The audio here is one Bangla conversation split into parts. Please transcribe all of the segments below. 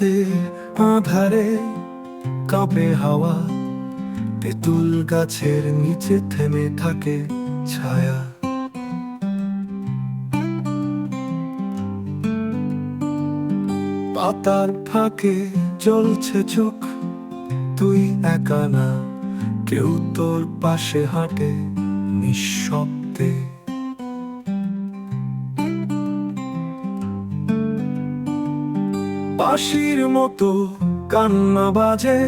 রাতে আধারে কাঁপে হাওয়া, তেঁতুল গাছের নিচে থেমে থাকে ছায়া। পাতার ফাঁকে চলছে চোখ, তুই একা না, কেউ তোর পাশে হাঁটে নিঃশব্দে। বাঁশির মতো কান্না বাজে,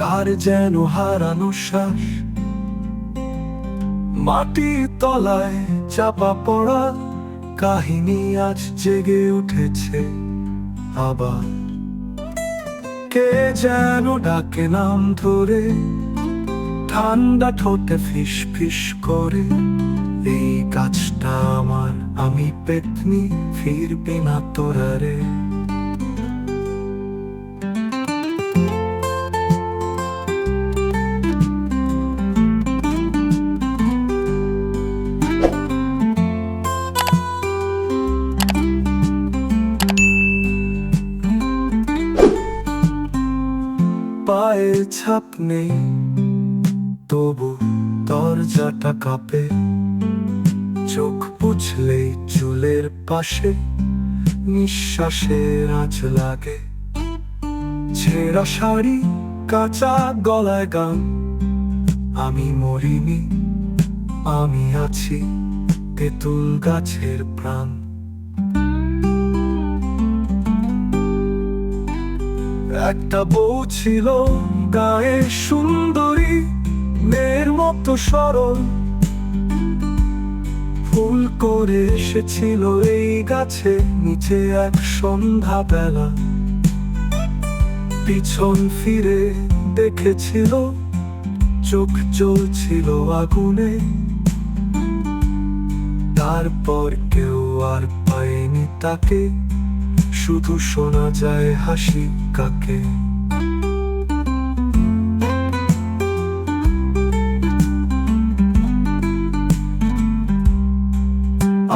কার যেন হারানো শ্বাস। মাটির তলায় চাপা পড়া কাহিনী আজ জেগে উঠেছে আবার। কে যেন ডাকে নাম ধরে, ঠান্ডা ঠোঁটে ফিস ফিস করে, এই কাজটা আমার, আমি পেতনি, ফিরবে না তোরা রে পায়ে ছাপ নেই, তবু দরজাটা কাঁপে। চোখ বুঝলেই চুলের পাশে নিঃশ্বাসের আঁচ লাগে। ছেঁড়া শাড়ি, কাঁচা গলায় গান, আমি মরিনি, আমি আছি তেঁতুল গাছের প্রাণ। একটা বউ ছিল, গায়ে সুন্দরী, মেয়ের মতো সরল। ফুল করে এসেছিল এই গাছে, নিচে এক সন্ধ্যা বেলা পিছন ফিরে দেখেছিল, চোখ জ্বলছিল আগুনে। তারপর কেউ আর পায়নি তাকে। শুধু শোনা যায় হাসি কাকে?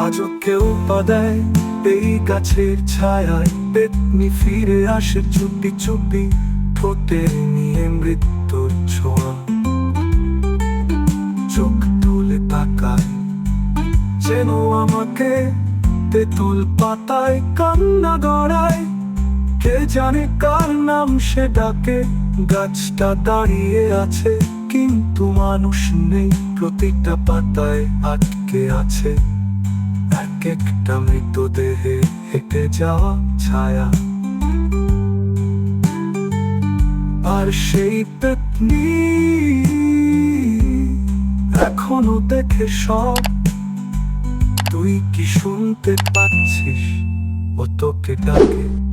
আজও কেউ পা দেয় এই গাছের ছায়ায়, পেতনি ফিরে আসে চুপি চুপি ঠোঁটে নিয়ে মৃত্যুর ছোঁয়া। চোখ তুলে তাকায়, যেন আমাকে তেঁতুল পাতায় কান্না গড়ায়। কে জানে কার নাম সে ডাকে, গাছটা দাঁড়িয়ে আছে, কিন্তু মানুষ নেই, প্রতিটা পাতায় আটকে আছে। এক একটা মৃতদেহে হেঁটে যাওয়া ছায়া। আর সেই পেতনি এখনও দেখে সব তুই কি শুনতে পাচ্ছিস? ও তোকে ডাকে।